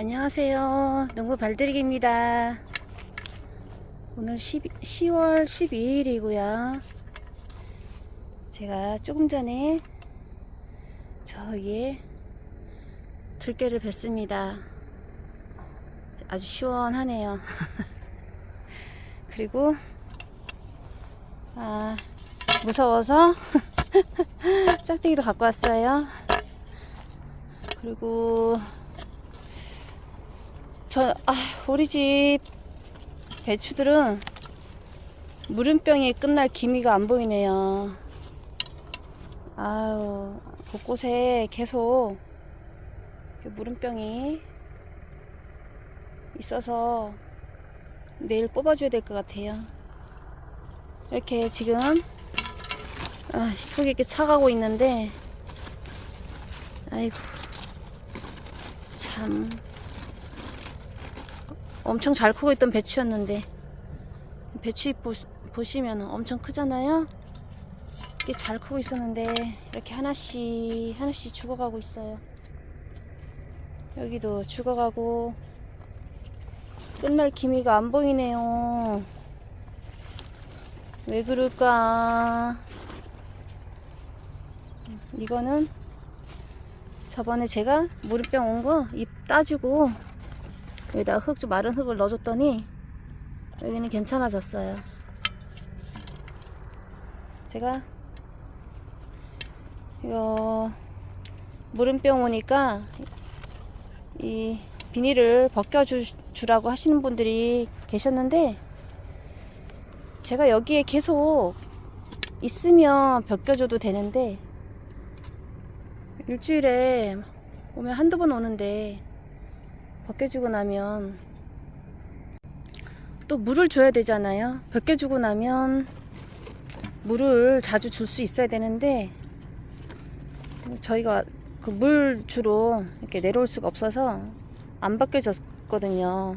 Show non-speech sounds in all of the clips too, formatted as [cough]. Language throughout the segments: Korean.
안녕하세요. 농부 발들이기입니다. 오늘 10, 10월 12일이고요. 제가 조금 전에 저기에 들깨를 뱄습니다. 아주 시원하네요. [laughs] 그리고 아, 무서워서 [laughs] 짝대기도 갖고 왔어요. 그리고 저, 아, 우리 집 배추들은 물음병이 끝날 기미가 안 보이네요. 아유, 곳곳에 계속 물음병이 있어서 내일 뽑아줘야 될 것 같아요. 이렇게 지금 아, 속이 이렇게 차가고 있는데, 아이고, 참. 엄청 잘 크고 있던 배추였는데 배추 잎 보, 보시면 엄청 크잖아요? 이게 잘 크고 있었는데 이렇게 하나씩 하나씩 죽어가고 있어요. 여기도 죽어가고 끝날 기미가 안 보이네요. 왜 그럴까? 이거는 저번에 제가 무릎병 온거잎 따주고 여기다가 흙 좀 마른 흙을 넣어줬더니 여기는 괜찮아졌어요. 제가 이거 물음병 오니까 이 비닐을 벗겨주라고 하시는 분들이 계셨는데 제가 여기에 계속 있으면 벗겨줘도 되는데 일주일에 오면 한두 번 오는데 벗겨주고 나면 또 물을 줘야 되잖아요. 벗겨주고 나면 물을 자주 줄 수 있어야 되는데 저희가 그 물 주로 이렇게 내려올 수가 없어서 안 벗겨졌거든요.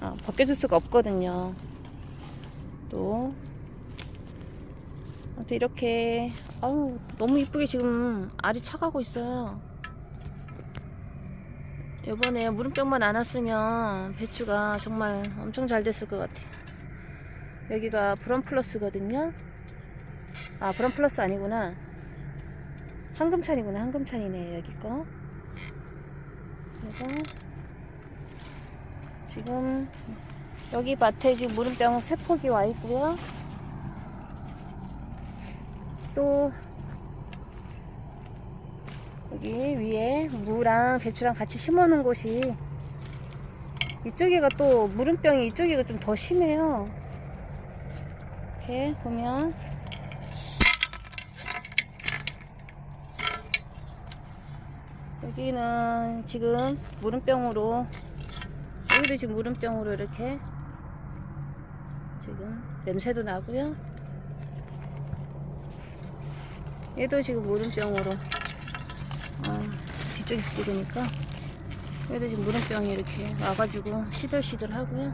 아, 벗겨줄 수가 없거든요. 또 이렇게 아우 너무 이쁘게 지금 알이 차가고 있어요. 요번에 물음병만 안 왔으면 배추가 정말 엄청 잘 됐을 것 같아요. 여기가 브런플러스거든요. 아, 브런플러스 아니구나. 황금찬이구나. 황금찬이네, 여기 거. 그래서 지금 여기 밭에 지금 물음병 세 폭이 와 있고요. 또 여기 위에 무랑 배추랑 같이 심어 놓은 곳이 이쪽에가 또 물음병이 이쪽에가 좀 더 심해요. 이렇게 보면 여기는 지금 물음병으로 여기도 지금 물음병으로 이렇게 지금 냄새도 나고요. 얘도 지금 물음병으로 아, 뒤쪽에서 찍으니까 여기도 지금 물음병이 이렇게 와가지고 시들시들 하고요.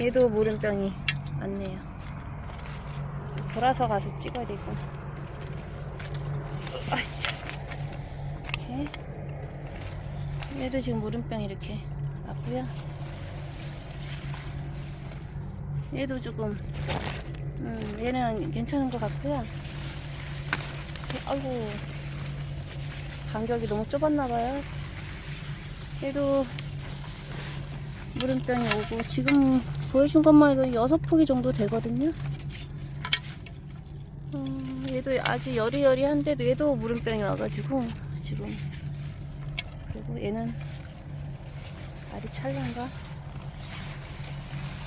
얘도 물음병이 왔네요. 돌아서 가서 찍어야 되겠구나. 아, 참. 이렇게. 얘도 지금 물음병이 이렇게 왔고요. 얘도 조금, 음, 얘는 괜찮은 것 같고요. 아이고. 간격이 너무 좁았나봐요. 얘도 물음병이 오고 지금 보여준 것만 해도 여섯 포기 정도 되거든요. 어, 얘도 아직 여리여리한데도 얘도 물음병이 와가지고 지금 그리고 얘는 알이 찰란가?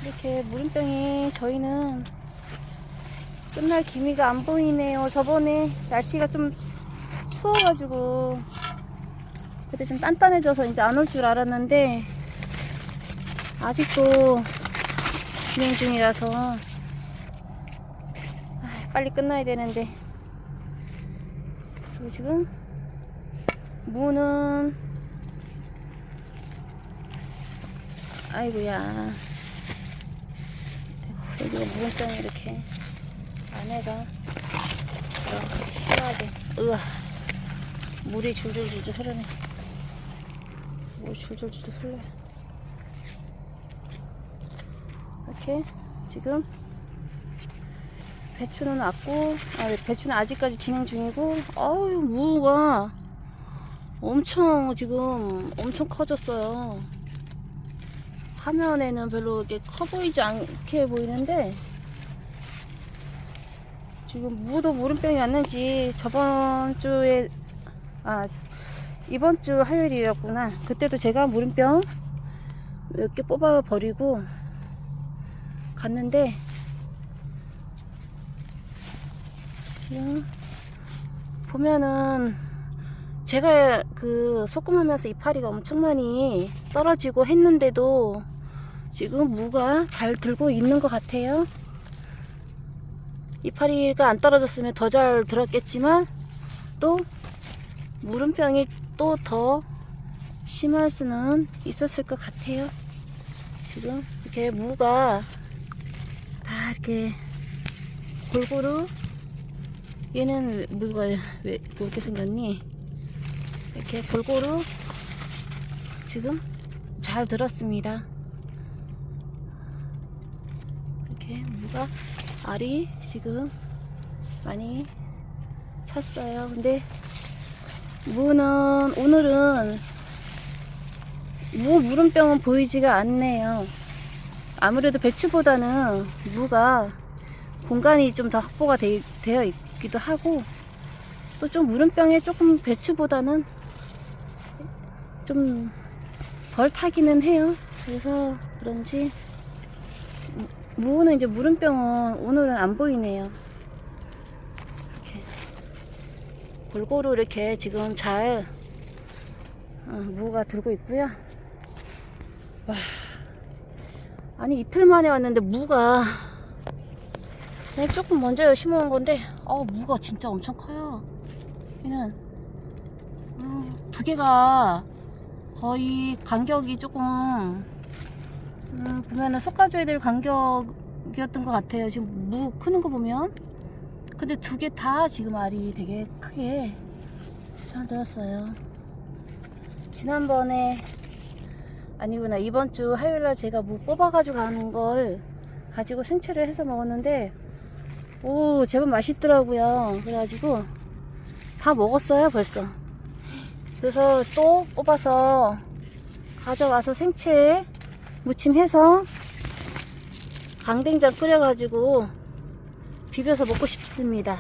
이렇게 물음병이 저희는 끝날 기미가 안 보이네요. 저번에 날씨가 좀 추워가지고 그때 좀 단단해져서 이제 안 올 줄 알았는데 아직도 진행 중이라서 아, 빨리 끝나야 되는데. 지금 무는 아이고야. 여기가 무은병이 이렇게 안에가 이렇게 시원하게. 으아. 물이 줄줄줄줄 흐르네. 물 줄줄줄줄 흘러. 이렇게 지금 배추는 왔고, 아, 배추는 아직까지 진행 중이고, 어유 무가 엄청 지금 엄청 커졌어요. 화면에는 별로 이렇게 커 보이지 않게 보이는데 지금 무도 물음병이 왔는지 저번 주에 아 이번 주 화요일이었구나 그때도 제가 물음병 몇 개 뽑아 버리고 갔는데 지금 보면은 제가 그 소금하면서 이파리가 엄청 많이 떨어지고 했는데도 지금 무가 잘 들고 있는 것 같아요. 이파리가 안 떨어졌으면 더 잘 들었겠지만 또 물음병이 또 더 심할 수는 있었을 것 같아요. 지금 이렇게 무가 다 이렇게 골고루 얘는 무가 왜 이렇게 생겼니? 이렇게 골고루 지금 잘 들었습니다. 이렇게 무가 알이 지금 많이 찼어요. 근데 무는 오늘은 무 물음병은 보이지가 않네요. 아무래도 배추보다는 무가 공간이 좀 더 확보가 되, 되어 있기도 하고 또 좀 물음병에 조금 배추보다는 좀 덜 타기는 해요. 그래서 그런지 무는 이제 물음병은 오늘은 안 보이네요. 이렇게 골고루 이렇게 지금 잘 어, 무가 들고 있고요. 와, 아니 이틀 만에 왔는데 무가 조금 먼저 심어온 건데 어 무가 진짜 엄청 커요. 얘는 어, 두 개가 거의 간격이 조금 음, 보면은 솎아줘야 될 간격이었던 것 같아요. 지금 무 크는 거 보면. 근데 두 개 다 지금 알이 되게 크게 잘 들었어요. 지난번에 아니구나 이번 주 화요일날 제가 무 뽑아가지고 가는 걸 가지고 생채를 해서 먹었는데 오 제법 맛있더라고요. 그래가지고 다 먹었어요 벌써. 그래서 또 뽑아서 가져와서 생채 무침해서 강된장 끓여가지고 비벼서 먹고 싶습니다.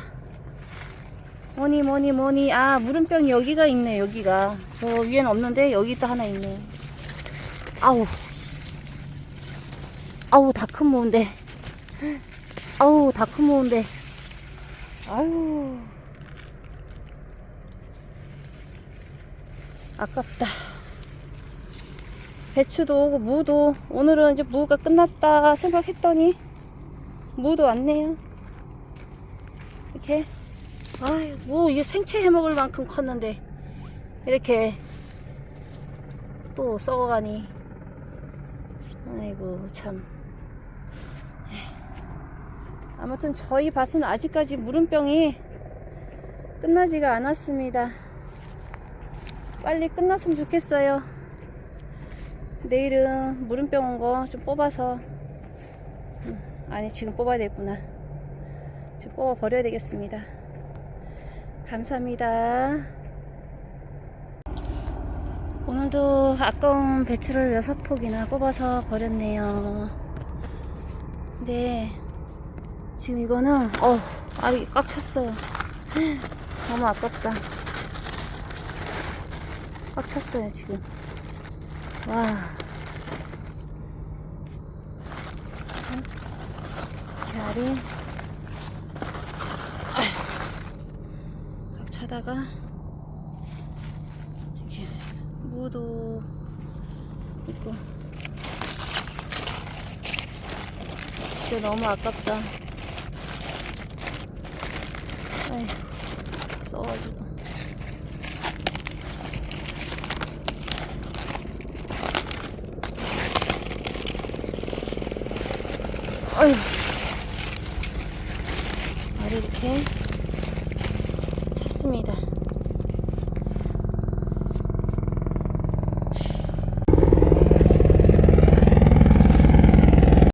뭐니 뭐니 뭐니 아 물음병이 여기가 있네 여기가 저 위에는 없는데 여기 또 하나 있네. 아우 씨. 아우 다 큰 모인데 아우 다 큰 모인데 아우 아깝다. 배추도 오고 무도 오늘은 이제 무가 끝났다 생각했더니 무도 왔네요. 이렇게 아유 무 이게 생채 해 먹을 만큼 컸는데 이렇게 또 썩어가니 아이고 참 아무튼 저희 밭은 아직까지 물음병이 끝나지가 않았습니다. 빨리 끝났으면 좋겠어요. 내일은 물음병 온 거 좀 뽑아서 음, 아니 지금 뽑아야 되겠구나. 지금 뽑아 버려야 되겠습니다. 감사합니다. 오늘도 아까운 배추를 6폭이나 뽑아서 버렸네요. 근데 지금 이거는 어 알이 꽉 찼어요. [laughs] 너무 아깝다. 꽉 찼어요 지금. 와. 계알이 각 차다가 이렇게 무도 있고 진짜 너무 아깝다. 아휴, 써가지고. 어휴. 이렇게 있습니다.